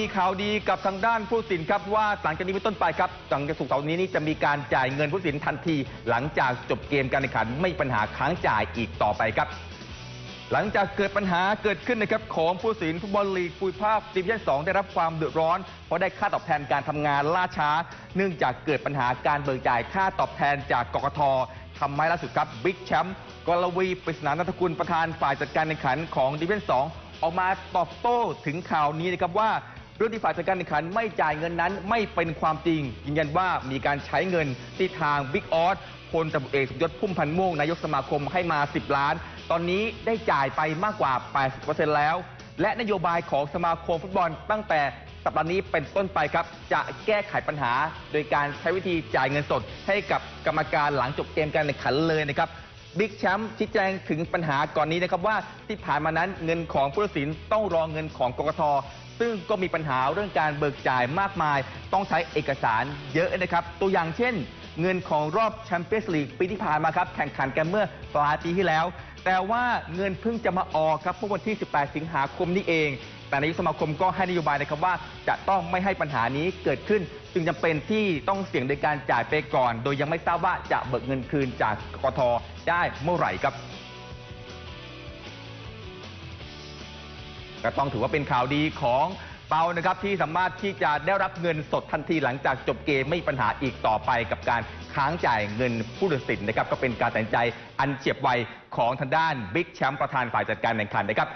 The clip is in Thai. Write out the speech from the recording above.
มีข่าวดีกับทางด้านผู้สินครับว่าหลังจากนี้เป็นต้นไปครับหลังจากสุกเสาร์นี้นี่จะมีการจ่ายเงินผู้สินทันที หลังจากจบเกมการแข่งขันไม่ปัญหาค้างจ่ายอีกต่อไปครับ หลังจากเกิดปัญหาเกิดขึ้นนะครับของผู้สินฟุตบอลลีกภูมิภาคดิวิชั่น2ได้รับความเดือดร้อน เพราะได้ค่าตอบแทนการทำงานล่าช้า เนื่องจากเกิดปัญหาการเบิกจ่ายค่าตอบแทนจากกกททำให้ล่าสุดครับบิ๊กแชมป์กรวีปริศนานัทกุลประธานฝ่ายจัดการแข่งขันของดิวิชั่น2ออกมาตอบโต้ถึงข่าวนี้นะครับว่า เรื่องที่ฝ่ายจัดการแข่งขันไม่จ่ายเงินนั้นไม่เป็นความจริง ยืนยันว่ามีการใช้เงินที่ทางบิ๊กออสพลตำรวจเอกสมยศพุ่มพันธ์ม่วงนายกสมาคมให้มา 10 ล้าน ตอนนี้ได้จ่ายไปมากกว่า 80%แล้ว และนโยบายของสมาคมฟุตบอลตั้งแต่สัปดาห์นี้เป็นต้นไปครับ จะแก้ไขปัญหา โดยการใช้วิธีจ่ายเงินสด ให้กับกรรมการหลังจบเกมการแข่งขันเลยนะครับบิ๊กแชมป์ชี้แจงถึงปัญหาก่อนนี้นะครับว่าที่ผ่านมานั้นเงินของผู้ตัดสินต้องรอเงินของกกท ซึ่งก็มีปัญหาเรื่องการเบิกจ่ายมากมาย ต้องใช้เอกสารเยอะนะครับ ตัวอย่างเช่น เงินของรอบแชมเปี้ยนส์ลีกปีที่ผ่านมาครับ แข่งขันกันเมื่อปลายปีที่แล้ว แต่ว่าเงินเพิ่งจะมาออกครับเมื่อวันที่ 18 สิงหาคมนี้เอง แต่นายกสมาคมก็ให้นโยบายนะครับว่า จะต้องไม่ให้ปัญหานี้เกิดขึ้น จึงจำเป็นที่ต้องเสี่ยงในการจ่ายไปก่อน โดยยังไม่ทราบว่าจะเบิกเงินคืนจากกกทได้เมื่อไหร่ครับ ก็ต้องถือว่าเป็นข่าวดีของเปานะครับที่สามารถที่จะได้รับเงินสดทันทีหลังจากจบเกมไม่มีปัญหาอีกต่อไปกับการค้างจ่ายเงินผู้ตัดสินนะครับก็เป็นการตัดสินใจอันเฉียบไวของทางด้านบิ๊กแชมป์ประธานฝ่ายจัดการแข่งขันนะครับ